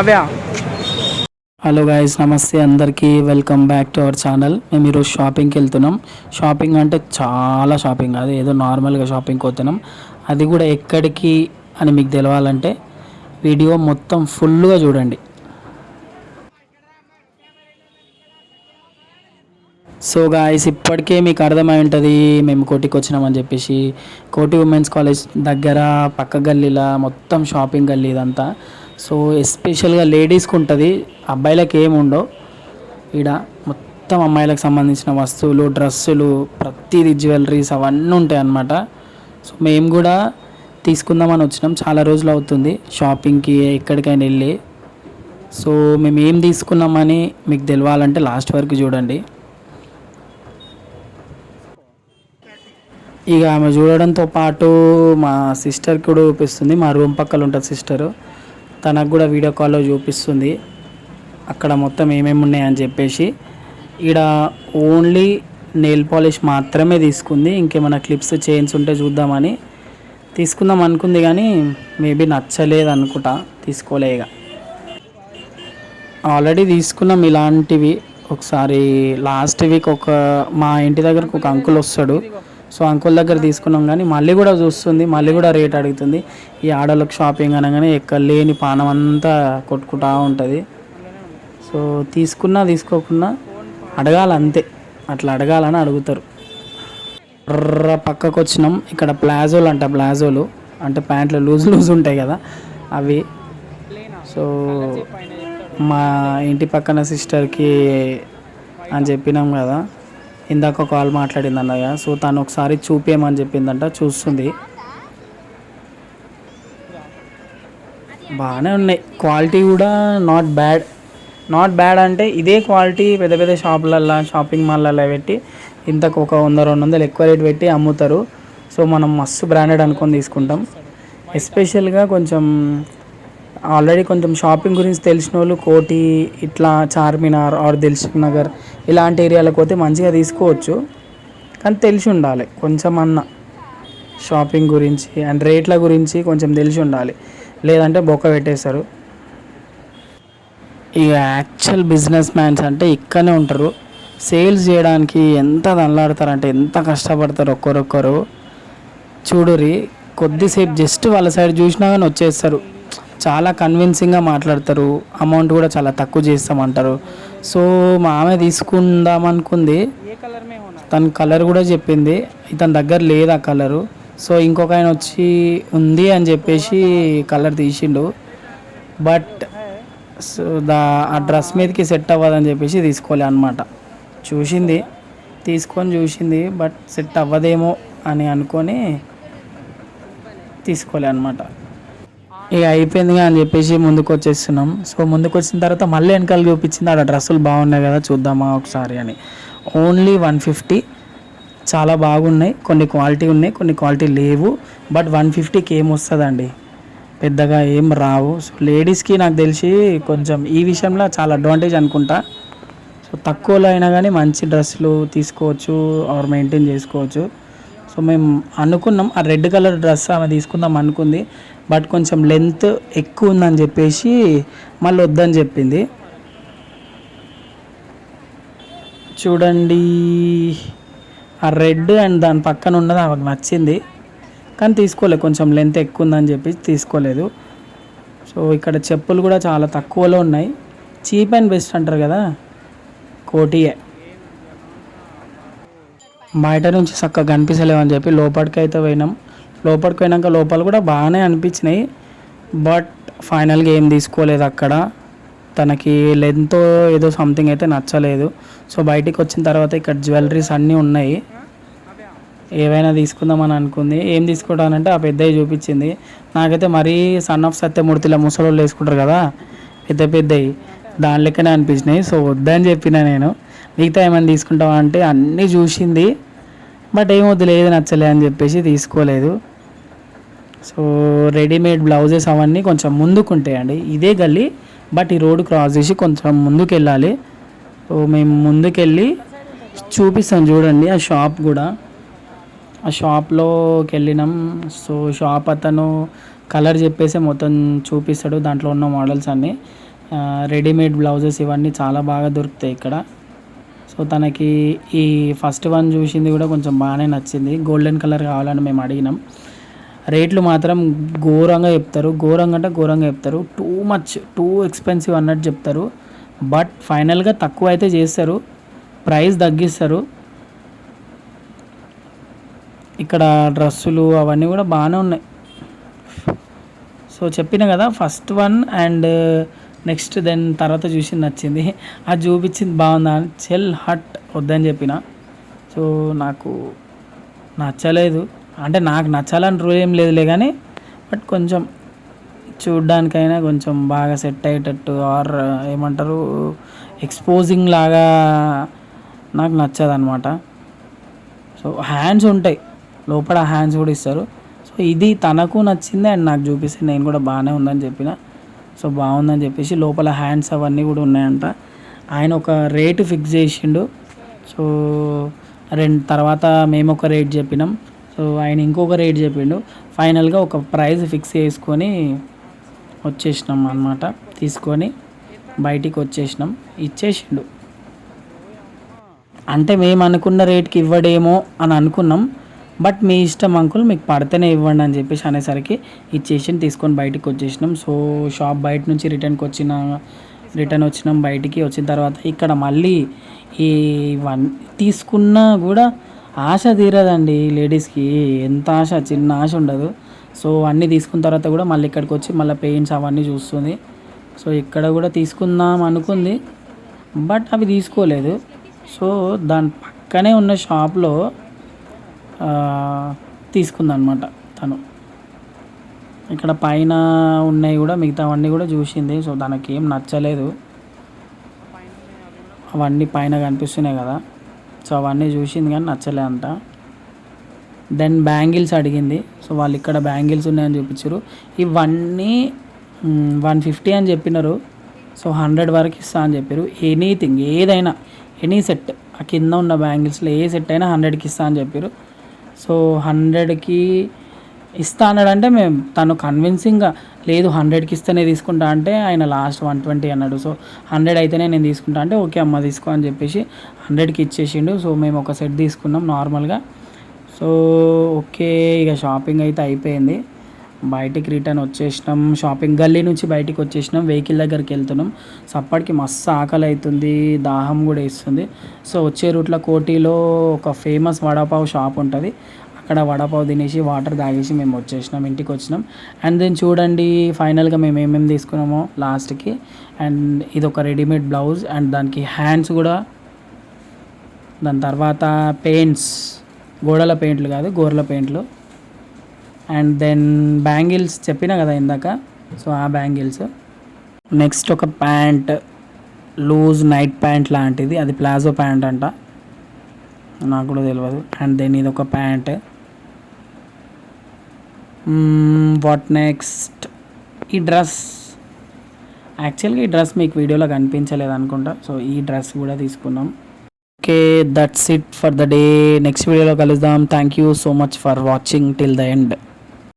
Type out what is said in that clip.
అవే. Hello guys నమస్తే అందరికీ. Welcome back to our channel. మేము ఈరోజు షాపింగ్కి వెళ్తున్నాం. షాపింగ్ అంటే చాలా షాపింగ్. అది ఏదో నార్మల్గా షాపింగ్కి పోతున్నాం. అది కూడా ఎక్కడికి అని మీకు తెలవాలంటే వీడియో మొత్తం ఫుల్గా చూడండి. సో గాయస్ ఇప్పటికే మీకు అర్థమై ఉంటుంది మేము కోటికి వచ్చినామని చెప్పేసి. కోటి ఉమెన్స్ కాలేజ్ దగ్గర పక్క గల్లీలా మొత్తం షాపింగ్ గల్లీ ఇదంతా. సో ఎస్పెషల్గా లేడీస్కి ఉంటుంది. అబ్బాయిలకు ఏమి ఉండవు. ఈడ మొత్తం అమ్మాయిలకు సంబంధించిన వస్తువులు డ్రెస్సులు ప్రతిదీ జ్యువెలరీస్ అవన్నీ ఉంటాయి అన్నమాట. సో మేము కూడా తీసుకుందామని వచ్చినాం. చాలా రోజులు అవుతుంది షాపింగ్కి ఎక్కడికైనా వెళ్ళి. సో మేము ఏం తీసుకున్నామని మీకు తెలియాలంటే లాస్ట్ వరకు చూడండి. ఇక ఆమె చూడడంతో పాటు మా సిస్టర్కి కూడా చూపిస్తుంది. మా రూమ్ పక్కన ఉంటుంది సిస్టరు. తనకు కూడా వీడియో కాల్లో చూపిస్తుంది. అక్కడ మొత్తం ఏమేమి ఉన్నాయని చెప్పేసి. ఈడ ఓన్లీ నెయిల్ పాలిష్ మాత్రమే తీసుకుంది. ఇంకేమైనా క్లిప్స్ చైన్స్ ఉంటే చూద్దామని. తీసుకుందాం అనుకుంది కానీ మేబీ నచ్చలేదు అనుకుంటా. తీసుకోలేక ఆల్రెడీ తీసుకున్నాం ఇలాంటివి. ఒకసారి లాస్ట్ వీక్ ఒక మా ఇంటి దగ్గరకు ఒక అంకుల్ వస్తాడు. సో అంకుల్ దగ్గర తీసుకున్నాం కానీ మళ్ళీ కూడా చూస్తుంది మళ్ళీ కూడా రేట్ అడుగుతుంది. ఈ ఆడలకు షాపింగ్ అనగానే ఎక్కడ లేని పానం అంతా కొట్టుకుంటా ఉంటుంది. సో తీసుకున్నా తీసుకోకున్నా అడగాలి అంతే అట్లా అడగాలని అడుగుతారు. ఎర్ర పక్కకు వచ్చినాం ఇక్కడ ప్లాజోలు అంట ప్లాజోలు. అంటే ప్యాంట్లు లూజ్ లూజ్ ఉంటాయి కదా అవి. సో మా ఇంటి పక్కన సిస్టర్కి అని చెప్పినాం కదా ఇందాక కాల్ మాట్లాడింది అన్నయ్య సో తను ఒకసారి చూపేయమని చెప్పిందంట చూస్తుంది. బాగానే ఉన్నాయి. క్వాలిటీ కూడా నాట్ బ్యాడ్ నాట్ బ్యాడ్ అంటే ఇదే క్వాలిటీ పెద్ద పెద్ద షాపులల్లో షాపింగ్ మాల్లలో పెట్టి ఇంతకు ఒక వంద రెండు వందలు ఎక్కువ రేట్ పెట్టి అమ్ముతారు. సో మనం మస్తు బ్రాండెడ్ అనుకొని తీసుకుంటాం. ఎస్పెషల్గా కొంచెం ఆల్రెడీ కొంచెం షాపింగ్ గురించి తెలిసిన వాళ్ళు కోటి ఇట్లా చార్మినార్ ఆర్ దిల్సుఖ్ నగర్ ఇలాంటి ఏరియాలకు పోతే మంచిగా తీసుకోవచ్చు. కానీ తెలిసి ఉండాలి కొంచెం అన్న షాపింగ్ గురించి అండ్ రేట్ల గురించి కొంచెం తెలిసి ఉండాలి. లేదంటే బొక్క పెట్టేస్తారు. ఇక యాక్చువల్ బిజినెస్ మ్యాన్స్ అంటే ఇక్కడనే ఉంటారు. సేల్స్ చేయడానికి ఎంత దల్లాడతారంటే ఎంత కష్టపడతారు ఒక్కరొక్కరు. చూడురి కొద్దిసేపు జస్ట్ వాళ్ళ సైడ్ చూసినా కానీ వచ్చేస్తారు. చాలా కన్విన్సింగ్గా మాట్లాడతారు. అమౌంట్ కూడా చాలా తక్కువ చేస్తామంటారు. సో మా ఆమె తీసుకుందాం అనుకుంది. తన కలర్ కూడా చెప్పింది. ఇతని దగ్గర లేదు ఆ కలరు సో ఇంకొక ఆయన వచ్చి ఉంది అని చెప్పేసి కలర్ తీసిండు. బట్ సో దా ఆ డ్రెస్ మీదకి సెట్ అవ్వదని చెప్పేసి తీసుకోలే అనమాట చూసింది. తీసుకొని చూసింది. బట్ సెట్ అవ్వదేమో అని అనుకొని తీసుకోలే అనమాట ఇక అయిపోయిందిగా అని చెప్పేసి ముందుకు వచ్చేస్తున్నాం సో ముందుకు వచ్చిన తర్వాత మళ్ళీ వెనకాల చూపించింది ఆడ డ్రెస్సులు బాగున్నాయి కదా చూద్దామా ఒకసారి అని. ఓన్లీ వన్ ఫిఫ్టీ చాలా బాగున్నాయి కొన్ని క్వాలిటీ ఉన్నాయి కొన్ని క్వాలిటీ లేవు. బట్ వన్ ఫిఫ్టీకి ఏం వస్తుందండి? పెద్దగా ఏం రావు. సో లేడీస్కి నాకు తెలిసి కొంచెం ఈ విషయంలో చాలా అడ్వాంటేజ్ అనుకుంటా. సో తక్కువలో అయినా కానీ మంచి డ్రెస్సులు తీసుకోవచ్చు ఆర్ మెయింటైన్ చేసుకోవచ్చు. సో మేము అనుకున్నాం ఆ రెడ్ కలర్ డ్రెస్ ఆమె తీసుకుందాం అనుకుంది బట్ కొంచెం లెంత్ ఎక్కువ ఉందని చెప్పేసి మళ్ళీ వద్దని చెప్పింది. చూడండి ఆ రెడ్ అండ్ దాని పక్కన ఉన్నది ఆమెకు నచ్చింది కానీ తీసుకోలేదు కొంచెం లెంత్ ఎక్కువ ఉందని చెప్పి తీసుకోలేదు. సో ఇక్కడ చెప్పులు కూడా చాలా తక్కువలో ఉన్నాయి. చీప్ అండ్ బెస్ట్ అంటారు కదా కోటియే. బయట నుంచి చక్కగా కనిపించలేవు అని చెప్పి లోపలికి అయితే పోయినాం. లోపలికి పోయినాక లోపల కూడా బాగానే అనిపించినాయి. బట్ ఫైనల్గా ఏం తీసుకోలేదు అక్కడ. తనకి లెంత్ ఏదో సంథింగ్ అయితే నచ్చలేదు. సో బయటికి వచ్చిన తర్వాత ఇక్కడ జ్యువెలరీస్ అన్నీ ఉన్నాయి. ఏవైనా తీసుకుందామని అనుకుంది. ఏం తీసుకుంటానంటే ఆ పెద్దవి చూపించింది. నాకైతే మరీ సన్ ఆఫ్ సత్యమూర్తిలో ముసలోళ్ళు వేసుకుంటారు కదా పెద్ద పెద్దవి దాని లెక్కనే అనిపించినాయి. సో వద్దని చెప్పిన నేను. మిగతా ఏమైనా తీసుకుంటావా అంటే అన్నీ చూసింది. బట్ ఏం వద్దు లేదు నచ్చలే అని చెప్పేసి తీసుకోలేదు. సో రెడీమేడ్ బ్లౌజెస్ అవన్నీ కొంచెం ముందుకు ఉంటాయండి ఇదే గల్లీ బట్ ఈ రోడ్ క్రాస్ చేసి కొంచెం ముందుకు వెళ్ళాలి సో మేము ముందుకెళ్ళి చూపిస్తాం చూడండి ఆ షాప్ కూడా. ఆ షాప్లోకి వెళ్ళినాం. సో షాప్ అతను కలర్ చెప్పేసి మొత్తం చూపిస్తాడు. దాంట్లో ఉన్న మోడల్స్ అన్నీ. రెడీమేడ్ బ్లౌజెస్ ఇవన్నీ చాలా బాగా దొరుకుతాయి ఇక్కడ. సో తనకి ఈ ఫస్ట్ వన్ చూసింది కూడా కొంచెం బాగానే నచ్చింది. గోల్డెన్ కలర్ కావాలని మేము అడిగినాం. రేట్లు మాత్రం ఘోరంగా చెప్తారు. ఘోరంగా అంటే ఘోరంగా చెప్తారు. టూ మచ్ టూ ఎక్స్పెన్సివ్ అన్నట్టు చెప్తారు. బట్ ఫైనల్గా తక్కువ అయితే చేస్తారు. ప్రైస్ తగ్గిస్తారు. ఇక్కడ డ్రెస్సులు అవన్నీ కూడా బాగానే ఉన్నాయి. సో చెప్పిన కదా first one and next then తర్వాత చూసి నచ్చింది. అది చూపించింది బాగుందా అని చెల్ హట్ వద్దని చెప్పిన. సో నాకు నచ్చలేదు. అంటే నాకు నచ్చాలని రూల్ ఏం లేదులే కానీ బట్ కొంచెం చూడ్డానికైనా కొంచెం బాగా సెట్ అయ్యేటట్టు ఆర్ ఏమంటారు ఎక్స్పోజింగ్ లాగా నాకు నచ్చదు అనమాట సో హ్యాండ్స్ ఉంటాయి. లోపల హ్యాండ్స్ కూడా ఇస్తారు. సో ఇది తనకు నచ్చింది అండ్ నాకు చూపిస్తే నేను కూడా బాగానే ఉందని చెప్పిన. సో బాగుందని చెప్పేసి లోపల హ్యాండ్స్ అవన్నీ కూడా ఉన్నాయంట. ఆయన ఒక రేటు ఫిక్స్ చేసిండు. సో రెండు తర్వాత మేము ఒక రేట్ చెప్పినాం. సో ఆయన ఇంకొక రేట్ చెప్పిండు. ఫైనల్గా ఒక ప్రైస్ ఫిక్స్ చేసుకొని వచ్చేసినాం అన్నమాట. తీసుకొని బయటికి వచ్చేసినాం. ఇచ్చేసిండు. అంటే మేము అనుకున్న రేట్కి ఇవ్వడేమో అని అనుకున్నాం. బట్ మీ ఇష్టం అంకుల్ మీకు పడితేనే ఇవ్వండి అని చెప్పేసి అనేసరికి ఇచ్చేసి తీసుకొని బయటికి వచ్చేసినాం. సో షాప్ బయట నుంచి రిటర్న్కి వచ్చిన రిటర్న్ వచ్చినాం బయటికి. వచ్చిన తర్వాత ఇక్కడ మళ్ళీ ఈ వన్ తీసుకున్నా కూడా ఆశ తీరదండి లేడీస్కి. ఎంత ఆశ? చిన్న ఆశ ఉండదు. సో అన్నీ తీసుకున్న తర్వాత కూడా మళ్ళీ ఇక్కడికి వచ్చి మళ్ళీ పెయింట్స్ అవన్నీ చూస్తుంది. సో ఇక్కడ కూడా తీసుకుందాం అనుకుంది. బట్ అవి తీసుకోలేదు. సో దాని పక్కనే ఉన్న షాప్లో తీసుకుందనమాట తను. ఇక్కడ పైన ఉన్నాయి కూడా మిగతావన్నీ కూడా చూసింది. సో తనకి ఏం నచ్చలేదు. అవన్నీ పైన కనిపిస్తున్నాయి కదా. సో అవన్నీ చూసింది కానీ నచ్చలే అంట. దెన్ బ్యాంగిల్స్ అడిగింది. సో వాళ్ళు ఇక్కడ బ్యాంగిల్స్ ఉన్నాయని చూపించారు. ఇవన్నీ వన్ ఫిఫ్టీ అని చెప్పినారు. సో హండ్రెడ్ వరకు ఇస్తా అని చెప్పారు. ఎనీథింగ్ ఏదైనా ఎనీ సెట్ ఆ కింద ఉన్న బ్యాంగిల్స్లో ఏ సెట్ అయినా హండ్రెడ్కి ఇస్తా అని చెప్పారు. సో హండ్రెడ్కి ఇస్తా అన్నాడంటే మేము తను కన్విన్సింగ్గా లేదు హండ్రెడ్కి ఇస్తేనే తీసుకుంటా అంటే ఆయన లాస్ట్ వన్ ట్వంటీ అన్నాడు. సో హండ్రెడ్ అయితేనే నేను తీసుకుంటా అంటే ఓకే అమ్మ తీసుకో అని చెప్పేసి హండ్రెడ్కి ఇచ్చేసిండు. సో మేము ఒక సెట్ తీసుకున్నాం నార్మల్గా. సో ఓకే ఇక షాపింగ్ అయితే అయిపోయింది. బయటికి రిటర్న్ వచ్చేసినాం. షాపింగ్ గల్లీ నుంచి బయటికి వచ్చేసినాం. వెహికల్ దగ్గరికి వెళ్తున్నాం. సో అప్పటికి మస్తు ఆకలి అవుతుంది దాహం కూడా వేస్తుంది. సో వచ్చే రూట్లో కోటిలో ఒక ఫేమస్ వడాపావ్ షాప్ ఉంటుంది. అక్కడ వడపావ్ తినేసి వాటర్ తాగేసి మేము వచ్చేసినాం. ఇంటికి వచ్చినాం. అండ్ దెన్ చూడండి ఫైనల్గా మేము ఏమేమి తీసుకున్నామో లాస్ట్కి అండ్ ఇది ఒక రెడీమేడ్ బ్లౌజ్ అండ్ దానికి హ్యాండ్స్ కూడా. దాని తర్వాత పెయింట్స్ గోడల పెయింట్లు కాదు గోర్ల పెయింట్లు అండ్ దెన్ బ్యాంగిల్స్ చెప్పినా కదా ఇందాక. సో ఆ బ్యాంగిల్స్ నెక్స్ట్ ఒక ప్యాంట్ లూజ్ నైట్ ప్యాంట్ లాంటిది. అది ప్లాజో ప్యాంట్ అంట. నాకు కూడా తెలియదు అండ్ దెన్ ఇది ఒక ప్యాంట్ వాట్ నెక్స్ట్ ఈ డ్రెస్ యాక్చువల్గా ఈ డ్రెస్ మీకు వీడియోలో కనిపించలేదు అనుకుంటా. సో ఈ డ్రెస్ కూడా తీసుకున్నాం. Okay that's it for the day next వీడియోలో కలుద్దాం. Thank you so much for watching till the end